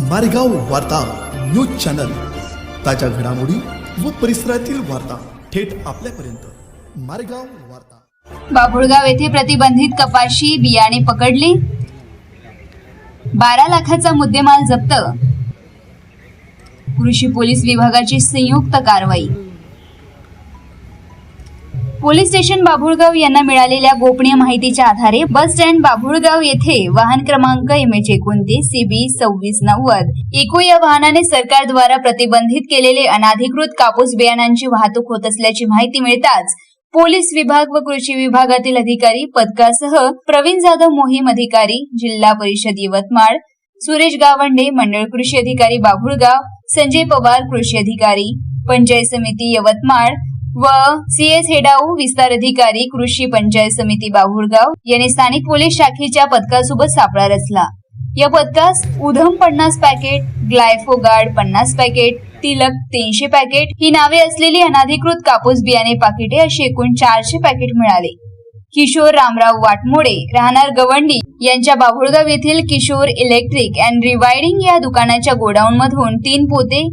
मारेगाव वार्ता news channel. ताज्या घडामोडी व परिसरातील वार्ता थेट आपल्यापर्यंत. मारेगाव वार्ता. बाभुळगाव येथे प्रतिबंधित कपाशी बियाणे पकडले. बारा लाखाचा मुद्देमाल जप्त. कृषी पोलीस विभागाची संयुक्त कारवाई. पोलीस स्टेशन बाभुळगाव यांना मिळालेल्या गोपनीय माहितीच्या आधारे बस स्टँड बाभुळगाव येथे वाहन क्रमांक एम एच एकोणतीस सीबी सव्वीस नव्वद. इको या वाहनाने सरकारद्वारा प्रतिबंधित केलेले अनाधिकृत कापूस बियाणांची वाहतूक होत असल्याची माहिती मिळताच पोलीस विभाग व कृषी विभागातील अधिकारी पथकासह प्रवीण जाधव मोहीम अधिकारी जिल्हा परिषद यवतमाळ सुरेश गावंडे मंडळ कृषी अधिकारी बाभुळगाव संजय पवार कृषी अधिकारी पंचायत समिती यवतमाळ व सीएस हेडाऊ विस्तार अधिकारी कृषी पंचायत समिती बाहुळगाव यांनी स्थानिक पोलीस शाखेच्या पथकासोबत सापळा रचला. या पथकास उधम पन्नास पॅकेट ग्लायफोगार्ड पन्नास पॅकेट तिलक तीनशे पॅकेट ही नावे असलेली अनाधिकृत कापूस बियाणे पाकिटे अशी एकूण चारशे पॅकेट मिळाले. किशोर रामराव वाटमोडे राहणार गवंडी यांच्या बाभुळगाव येथील किशोर इलेक्ट्रिक अँड रिवायडिंग या दुकानाच्या गोडाऊन मधून तीन पोते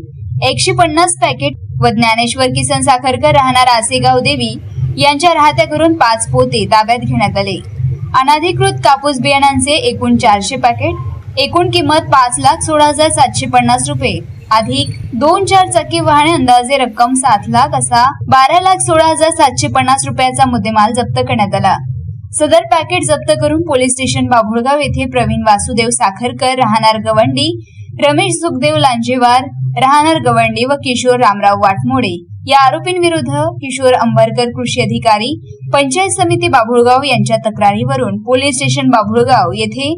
एकशे पन्नास पॅकेट व ज्ञानेश्वर किसन साखरकर राहणार आसेगाव देवी यांच्या राहत्या घरून पाच पोते ताब्यात घेण्यात आले. अनाधिकृत कापूस बियाणांचे एकूण चारशे पॅकेट एकूण किंमत पाच लाख सोळा हजार सातशे पन्नास रुपये. अधिक दोन चार चाकी वाहने अंदाजे रक्कम सात लाख असा बारा लाख सोळा हजार सातशे पन्नास रुपयाचा मुद्देमाल जप्त करण्यात आला. सदर पॅकेट जप्त करून पोलीस स्टेशन बाभुळगाव येथे प्रवीण वासुदेव साखरकर राहणार गवंडी रमेश सुखदेव लांजेवार राहणार गवंडी व किशोर रामराव वाटमोडे. या आरोपींविरुद्ध किशोर अंबरकर कृषी अधिकारी पंचायत समिती बाभुळगाव यांच्या तक्रारीवरून पोलीस स्टेशन बाभुळगाव येथे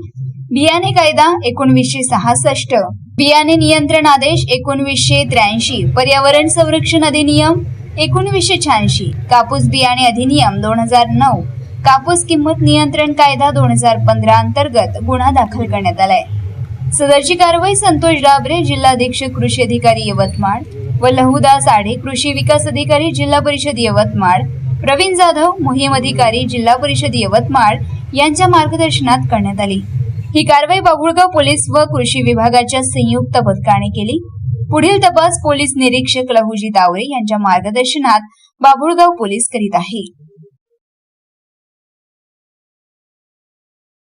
बियाणे कायदा एकोणवीसशे सहासष्ट बियाणे नियंत्रण आदेश एकोणवीसशे त्र्याऐंशी पर्यावरण संरक्षण अधिनियम एकोणवीसशे शहाऐंशी कापूस बियाणे अधिनियम दोन हजार नऊ कापूस किंमत नियंत्रण कायदा दोन हजार पंधरा अंतर्गत गुन्हा दाखल करण्यात आलाय. सदरची कारवाई संतोष डाबरे जिल्हा अधीक्षक कृषी अधिकारी यवतमाळ व लहुदास आढे कृषी विकास अधिकारी जिल्हा परिषद यवतमाळ. प्रवीण जाधव मोहीम अधिकारी जिल्हा परिषद यवतमाळ यांच्या मार्गदर्शनात करण्यात आली. ही कारवाई बाबुळगाव पोलीस व कृषी विभागाच्या संयुक्त पथकाने केली. पुढील तपास पोलीस निरीक्षक लहुजी तावरे यांच्या मार्गदर्शनात बाबुळगाव पोलीस करीत आहे.